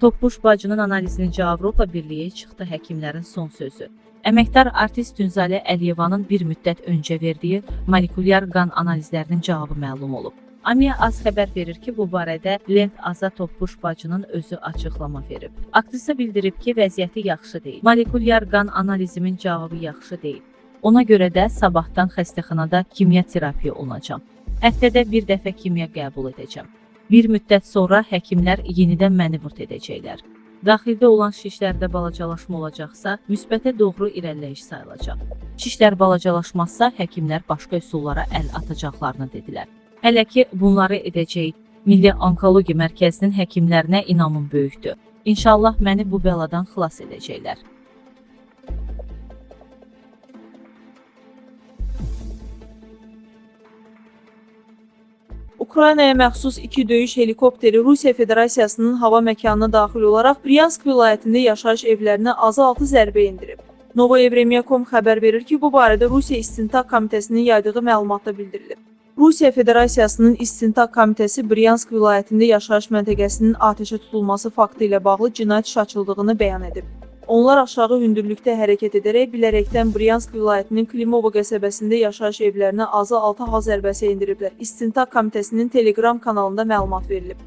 Topbuş bacının analizinin Avropa Birliyi çıxdı həkimlərin son sözü. Əməkdar artist Dünzalə Əliyevanın bir müddət öncə verdiyi molekulyar qan analizlərinin cavabı məlum olub. Amiya az xəbər verir ki, bu barədə Lent Aza Topbuş bacının özü açıqlama verib. Aktrisa bildirib ki, vəziyyəti yaxşı deyil. Molekulyar qan analizimin cavabı yaxşı deyil. Ona görə də sabahdan xəstəxanada kimya terapiya olunacam. Həftədə bir dəfə kimya qəbul edəcəm. Bir müddət sonra həkimlər yenidən məni vurt edəcəklər. Daxildə olan şişlərdə balacalaşma olacaqsa, müsbətə doğru irəliləyiş sayılacaq. Şişlər balacalaşmazsa, həkimlər başqa üsullara əl atacaqlarını dedilər. Hələ ki, bunları edəcək. Milli Onkologiya Mərkəzinin həkimlərinə inamım böyükdür. İnşallah məni bu bəladan xilas edəcəklər. Ukraynaya məxsus iki döyüş helikopteri Rusiya Federasiyasının hava məkanına daxil olaraq Bryansk vilayətində yaşayış evlərinə azı 6 zərbə endirib. Novoevremiya.com xəbər verir ki, bu barədə Rusiya İstintaq Komitəsinin yaydığı məlumatda bildirilib. Rusiya Federasiyasının İstintaq Komitəsi Bryansk vilayətində yaşayış məntəqəsinin atəşə tutulması faktı ilə bağlı cinayət işi açıldığını bəyan edib. Onlar aşağı hündürlükdə hərəkət edərək bilərəkdən Bryansk vilayətinin Klimovo qəsəbəsində yaşayış evlərinə azı 6 hava zərbəsi endiriblər. İstintaq Komitəsinin Telegram kanalında məlumat verilib.